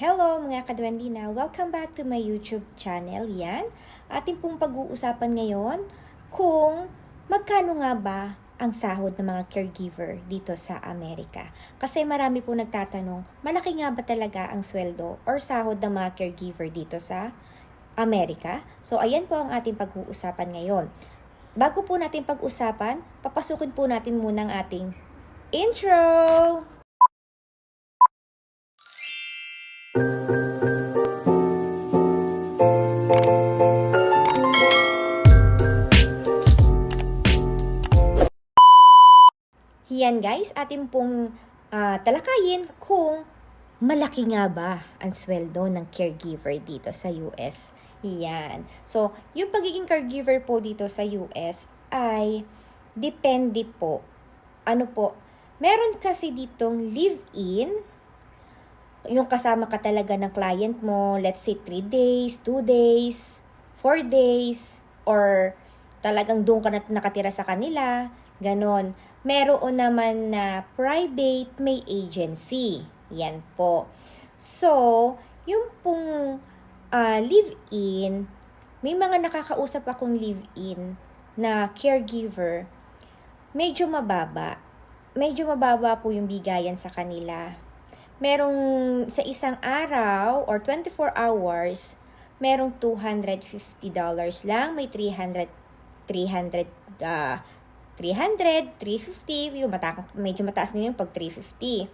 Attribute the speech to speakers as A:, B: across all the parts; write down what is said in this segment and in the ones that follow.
A: Hello mga kadwendina! Welcome back to my YouTube channel. Yan. Ating pong pag-uusapan ngayon kung magkano nga ba ang sahod ng mga caregiver dito sa Amerika. Kasi marami po nagtatanong, malaki nga ba talaga ang sweldo or sahod ng mga caregiver dito sa Amerika? So ayan po ang ating pag-uusapan ngayon. Bago po natin pag-usapan, papasukin po natin muna ang ating intro! Yan guys, atin pong ah, talakayin kung malaki nga ba ang sweldo ng caregiver dito sa US. Yan. So, yung pagiging caregiver po dito sa US ay depende po. Ano po? Meron kasi ditong live-in, yung kasama ka talaga ng client mo, let's say 3 days, 2 days, 4 days, or talagang doon ka na nakatira sa kanila, ganon. Meron naman na private may agency. Yan po. So, yung pong ah, live-in, may mga nakakausap akong live-in na caregiver, medyo mababa. Medyo mababa po yung bigayan sa kanila. Merong sa isang araw or 24 hours, merong $250 lang, may 300 300 ah, 300, 350, yung mata, medyo mataas na yung pag 350.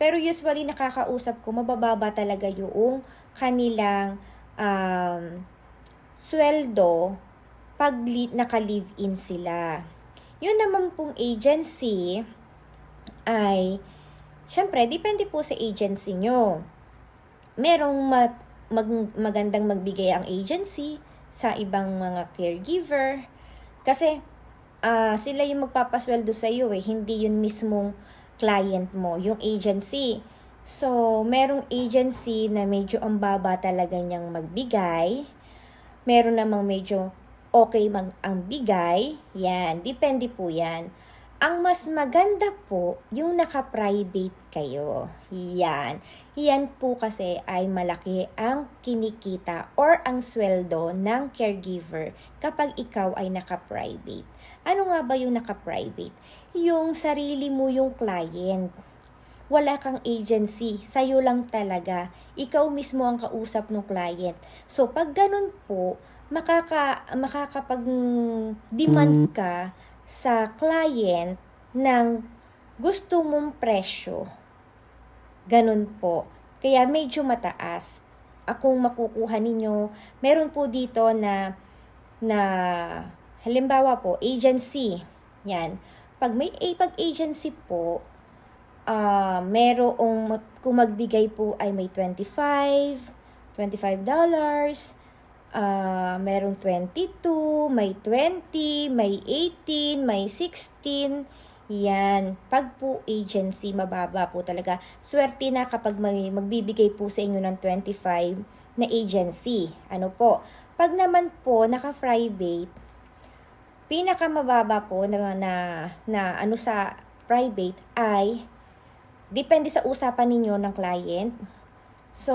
A: Pero usually nakakausap ko, mabababa talaga yung kanilang um, sweldo pag li- naka-live-in sila. Yun naman pong agency ay, syempre, depende po sa agency nyo. Merong ma- mag- magandang magbigay ang agency sa ibang mga caregiver. Kasi, ah sila yung magpapasweldo sa iyo eh, hindi yun mismong client mo, yung agency. So, merong agency na medyo ang baba talaga niyang magbigay. Meron namang medyo okay mag ang bigay. Yan, depende po yan. Ang mas maganda po, yung naka-private kayo. Yan. Yan po kasi ay malaki ang kinikita or ang sweldo ng caregiver kapag ikaw ay naka-private. Ano nga ba yung naka-private? Yung sarili mo yung client. Wala kang agency, sa'yo lang talaga. Ikaw mismo ang kausap ng client. So, pag ganun po, makaka, makakapag-demand ka sa client ng gusto mong presyo. Ganun po. Kaya medyo mataas. Akong makukuha ninyo, meron po dito na na halimbawa po, agency. Yan. Pag may a pag agency po, ah merong kung magbigay po ay may 25, 25 ah merong 22, may 20, may 18, may 16, yan. Pag po agency, mababa po talaga. Swerte na kapag may magbibigay po sa inyo ng 25 na agency. Ano po? Pag naman po naka-private, pinakamababa po na, na, na ano sa private ay depende sa usapan ninyo ng client. So,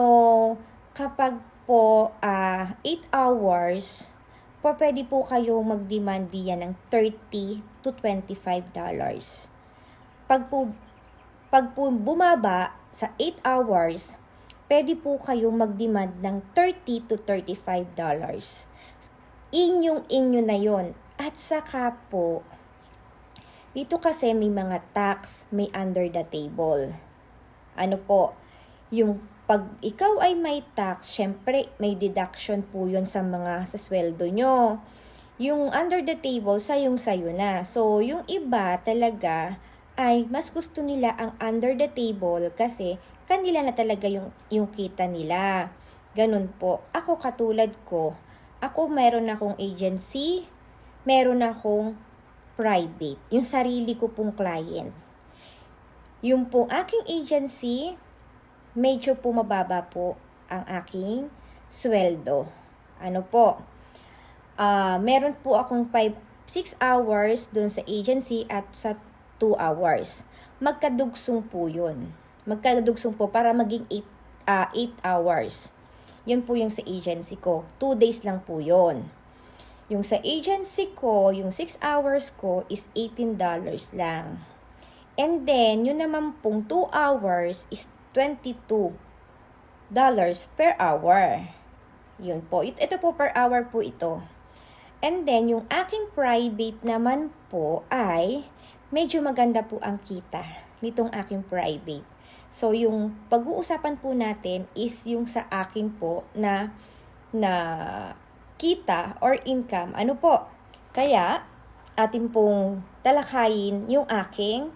A: kapag po 8 hours, po pwede po kayo mag-demand diyan ng 30 to 25 dollars. Pag po, pag po bumaba sa 8 hours, pwede po kayo mag-demand ng 30 to 35 dollars. Inyong inyo na yon. At saka po, dito kasi may mga tax, may under the table. Ano po, yung pag ikaw ay may tax, syempre may deduction po yun sa mga sa sweldo nyo. Yung under the table, sayong sayo na. So, yung iba talaga ay mas gusto nila ang under the table kasi kanila na talaga yung, yung kita nila. Ganun po. Ako katulad ko, ako meron akong agency, meron akong private. Yung sarili ko pong client. Yung pong aking agency, medyo po mababa po ang aking sweldo. Ano po? Ah, meron po akong 5 6 hours doon sa agency at sa 2 hours. Magkadugsong po 'yun. Magkadugsong po para maging ah, 8 hours. Yun po yung sa agency ko. 2 days lang po yun. Yung sa agency ko, yung 6 hours ko is $18 lang. And then, yun naman pong 2 hours is $22 per hour. Yun po. It- Ito po per hour po ito. And then, yung aking private naman po ay medyo maganda po ang kita nitong aking private. So, yung pag-uusapan po natin is yung sa akin po na na kita or income. Ano po? Kaya, atin pong talakayin yung aking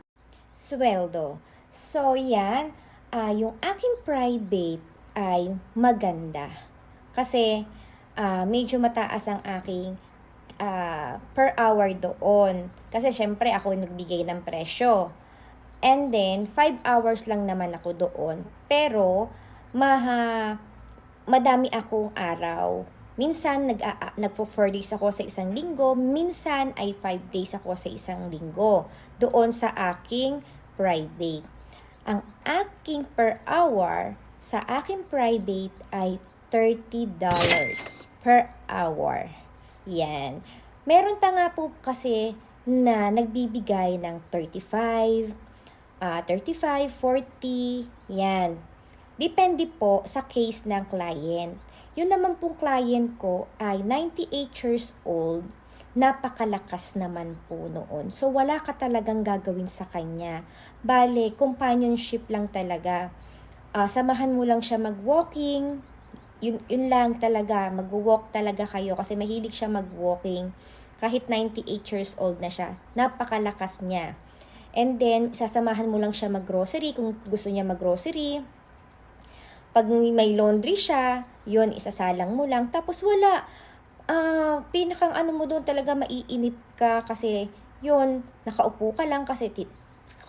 A: sweldo. So, yan. Ah yung aking private ay maganda. Kasi, ah, medyo mataas ang aking ah, per hour doon. Kasi, syempre, ako nagbigay ng presyo. And then, 5 hours lang naman ako doon. Pero, maha, madami akong araw. Minsan, nag, a- nagpo 4 days ako sa isang linggo. Minsan, ay 5 days ako sa isang linggo. Doon sa aking private. Ang aking per hour sa aking private ay $30 per hour. Yan. Meron pa nga po kasi na nagbibigay ng 35, ah 35, 40, yan. Depende po sa case ng client. Yun naman pong client ko ay 98 years old. Napakalakas naman po noon. So, wala ka talagang gagawin sa kanya. Bale, companionship lang talaga. Ah, samahan mo lang siya mag-walking. Yun, yun lang talaga. Mag-walk talaga kayo kasi mahilig siya mag-walking. Kahit 98 years old na siya. Napakalakas niya. And then, sasamahan mo lang siya mag-grocery kung gusto niya mag-grocery. Pag may laundry siya, yun, isasalang mo lang. Tapos wala. Ah, pinakang ano mo doon talaga maiinip ka kasi yun, nakaupo ka lang kasi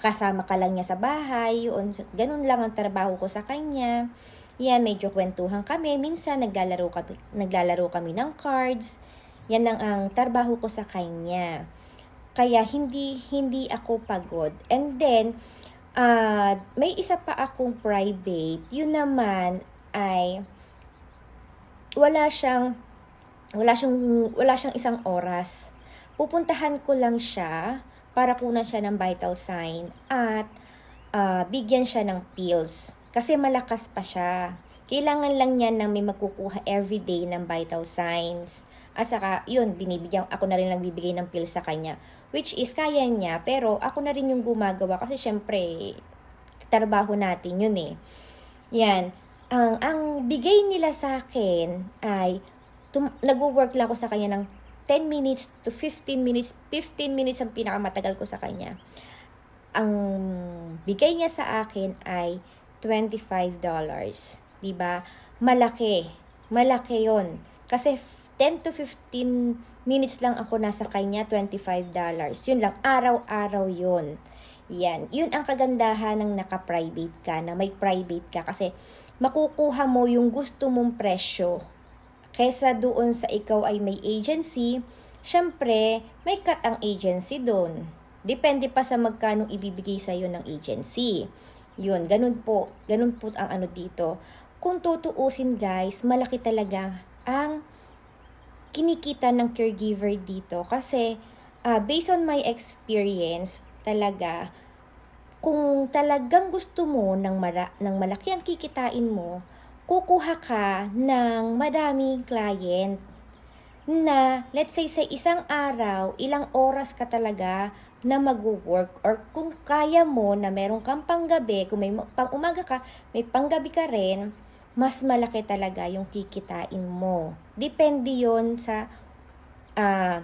A: kasama ka lang niya sa bahay. Yun, ganun lang ang trabaho ko sa kanya. Yan, medyo kwentuhan kami. Minsan, naglalaro kami, naglalaro kami ng cards. Yan ang ang trabaho ko sa kanya. Kaya hindi hindi ako pagod. And then ah may isa pa akong private. Yun naman ay wala siyang wala siyang wala siyang isang oras. Pupuntahan ko lang siya para kunan siya ng vital sign at ah, bigyan siya ng pills kasi malakas pa siya. Kailangan lang niya na may magkukuha everyday ng vital signs. At saka, yun, binibigyan, ako na rin lang bibigay ng pills sa kanya. Which is, kaya niya, pero ako na rin yung gumagawa kasi syempre, trabaho natin yun eh. Yan. Ang, ang bigay nila sa akin ay, tum- nagwo-work lang ako sa kanya ng 10 minutes to 15 minutes. 15 minutes ang pinakamatagal ko sa kanya. Ang bigay niya sa akin ay $25. 'Di ba? Malaki. Malaki 'yon. Kasi f- 10 to 15 minutes lang ako nasa kanya, $25. Yun lang, araw-araw yun. Yan. Yun ang kagandahan ng naka-private ka, na may private ka. Kasi makukuha mo yung gusto mong presyo. Kesa doon sa ikaw ay may agency, syempre, may cut ang agency doon. Depende pa sa magkano ibibigay sa iyo ng agency. Yun, ganun po. Ganun po ang ano dito. Kung tutuusin guys, malaki talaga ang kinikita ng caregiver dito kasi ah, based on my experience talaga kung talagang gusto mo ng, mara- ng malaki ang kikitain mo, kukuha ka ng madaming client na let's say sa isang araw, ilang oras ka talaga na mag-work or kung kaya mo na meron kang panggabi, kung may pang umaga ka, may panggabi ka rin, mas malaki talaga yung kikitain mo. Depende yon sa ah,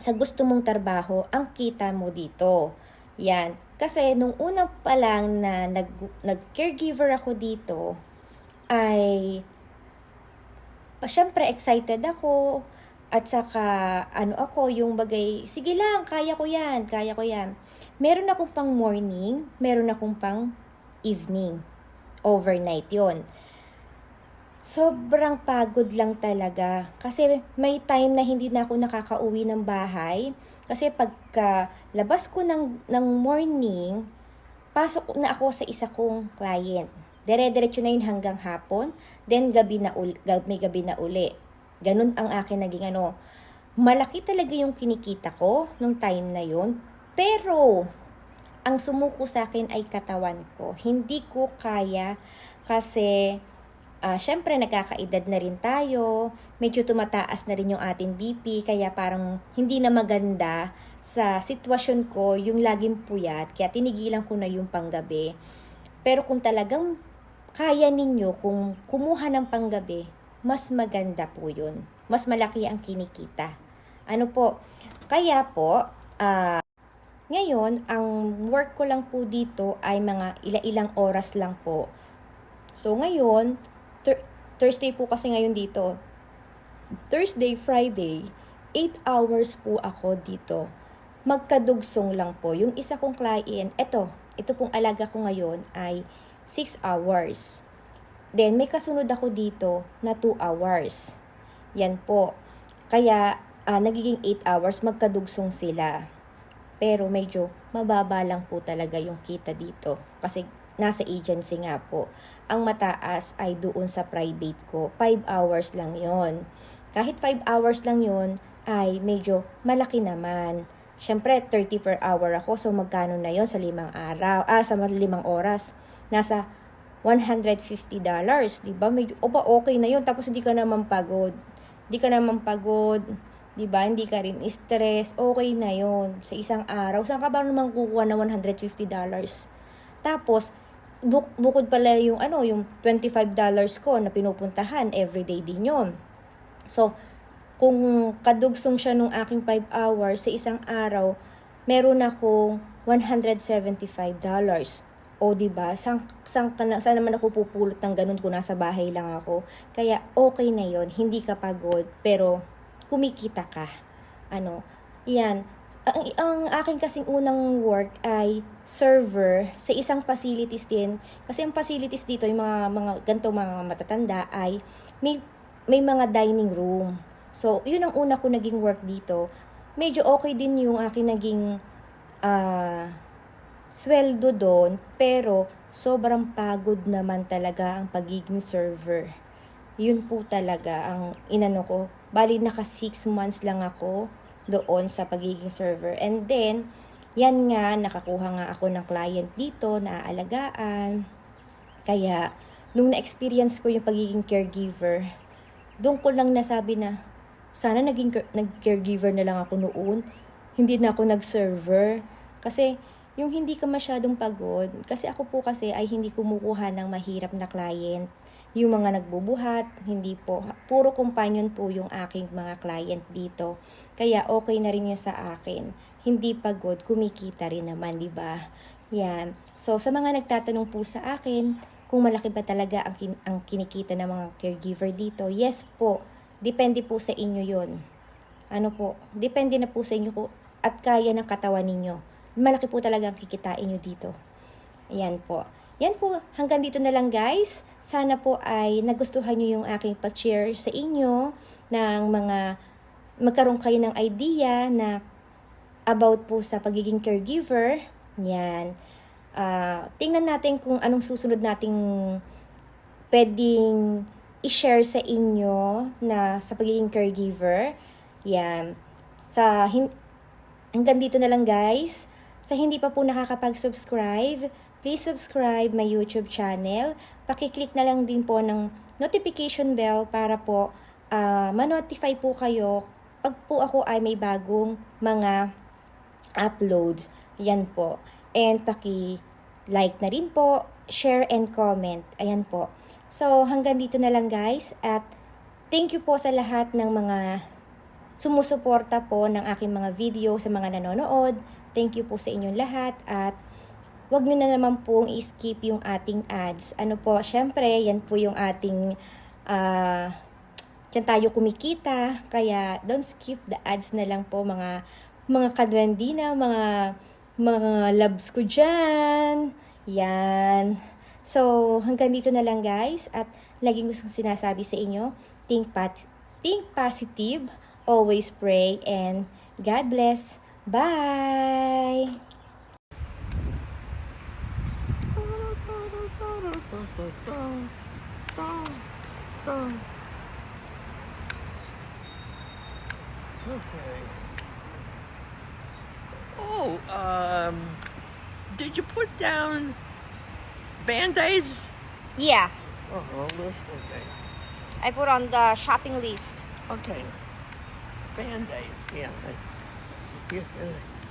A: sa gusto mong trabaho, ang kita mo dito. Yan. Kasi nung una pa lang na nag, nag-caregiver ako dito, ay syempre excited ako. At saka ano ako yung bagay sige lang kaya ko yan kaya ko yan. Meron akong pang morning meron akong pang evening overnight yon sobrang pagod lang talaga. Kasi may time na hindi na ako nakakauwi ng bahay. Kasi pagka labas ko ng, ng morning pasok na ako sa isa kong client Dire-diretso na yun hanggang hapon. Then, gabi na uli, may gabi na uli. Ganun ang akin naging ano. Malaki talaga yung kinikita ko nung time na yun. Pero, ang sumuko sa akin ay katawan ko. Hindi ko kaya kasi ah syempre nagkakaedad na rin tayo, medyo tumataas na rin yung ating BP, kaya parang hindi na maganda sa sitwasyon ko yung laging puyat, kaya tinigilan ko na yung panggabi. Pero kung talagang kaya ninyo kung kumuha ng panggabi, mas maganda po yun. Mas malaki ang kinikita. Ano po? Kaya po, ah ngayon, ang work ko lang po dito ay mga ila-ilang oras lang po. So ngayon, Thur- Thursday po kasi ngayon dito. Thursday, Friday, 8 hours po ako dito. Magkadugsong lang po. Yung isa kong client, eto, ito pong alaga ko ngayon ay 6 hours. Then, may kasunod ako dito na 2 hours. Yan po. Kaya, ah, nagiging 8 hours, magkadugsong sila. Pero medyo mababa lang po talaga yung kita dito. Kasi nasa agency nga po. Ang mataas ay doon sa private ko. 5 hours lang yon. Kahit 5 hours lang yon ay medyo malaki naman. Siyempre, 30 per hour ako. So, magkano na yon sa limang araw? Ah, sa limang oras. Nasa $150. Di ba? Medyo, o ba, okay na yon Tapos, hindi ka naman pagod. Hindi ka naman pagod. Di ba? Hindi ka rin stress. Okay na yon Sa isang araw. Saan ka ba naman kukuha na $150? Tapos, buk- bukod pala yung ano, yung $25 ko na pinupuntahan, everyday din yun. So, kung kadugsong siya nung aking 5 hours sa isang araw, meron akong $175. O, di ba? Saan, saan, ka na, saan naman ako pupulot ng ganun kung nasa bahay lang ako? Kaya, okay na yon Hindi ka pagod, pero kumikita ka. Ano? Yan. Ang, ang aking kasing unang work ay server sa isang facilities din. Kasi ang facilities dito, yung mga, mga ganito mga matatanda ay may, may mga dining room. So, yun ang una ko naging work dito. Medyo okay din yung aking naging ah sweldo doon, pero sobrang pagod naman talaga ang pagiging server. Yun po talaga ang inano ko. Bali, naka 6 months lang ako doon sa pagiging server. And then, yan nga, nakakuha nga ako ng client dito na aalagaan. Kaya, nung na-experience ko yung pagiging caregiver, doon ko lang nasabi na, sana naging care- nag-caregiver na lang ako noon. Hindi na ako nag-server. Kasi, yung hindi ka masyadong pagod, kasi ako po kasi ay hindi kumukuha ng mahirap na client. Yung mga nagbubuhat, hindi po. Puro companion po yung aking mga client dito. Kaya okay na rin yun sa akin. Hindi pagod, kumikita rin naman, di ba? Yan. So, sa mga nagtatanong po sa akin, kung malaki ba talaga ang, kin- ang kinikita ng mga caregiver dito, yes po. Depende po sa inyo yon Ano po, depende na po sa inyo at kaya ng katawan ninyo. Malaki po talaga ang kikitain nyo dito. Ayan po. Yan po, hanggang dito na lang guys. Sana po ay nagustuhan nyo yung aking pag-share sa inyo ng mga magkaroon kayo ng idea na about po sa pagiging caregiver. Yan. Ah, tingnan natin kung anong susunod nating pwedeng i-share sa inyo na sa pagiging caregiver. Yan. Sa hin- hanggang dito na lang guys. Sa hindi pa po nakakapag-subscribe, please subscribe my YouTube channel. Pakiclick na lang din po ng notification bell para po ah, ma-notify po kayo pag po ako ay may bagong mga uploads. Yan po. And paki-like na rin po, share and comment. Ayan po. So, hanggang dito na lang guys. At thank you po sa lahat ng mga sumusuporta po ng aking mga video sa mga nanonood. Thank you po sa inyong lahat at wag nyo na naman pong i-skip yung ating ads. Ano po, syempre, yan po yung ating Diyan tayo kumikita, kaya don't skip the ads na lang po mga mga kadwendina, mga mga loves ko dyan. Yan. So, hanggang dito na lang guys. At laging gusto kong sinasabi sa inyo, think, pat- think positive, always pray, and God bless. Bye!
B: Okay. Oh, um, did you put down band-aids?
A: Yeah,
B: Oh, well, list okay.
A: I put on the shopping list.
B: Okay. Band-aids, yeah. You, uh,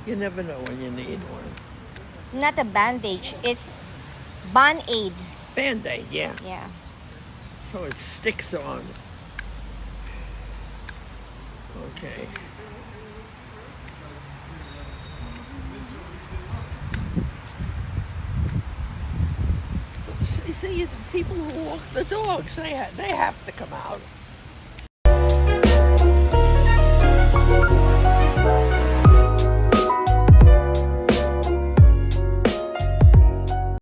B: you never know when you need one.
A: Not a bandage, it's band-aid.
B: Band-aid, yeah.
A: Yeah.
B: So it sticks on. Okay. See, see, the people who walk the dogs, they ha- they have to come out.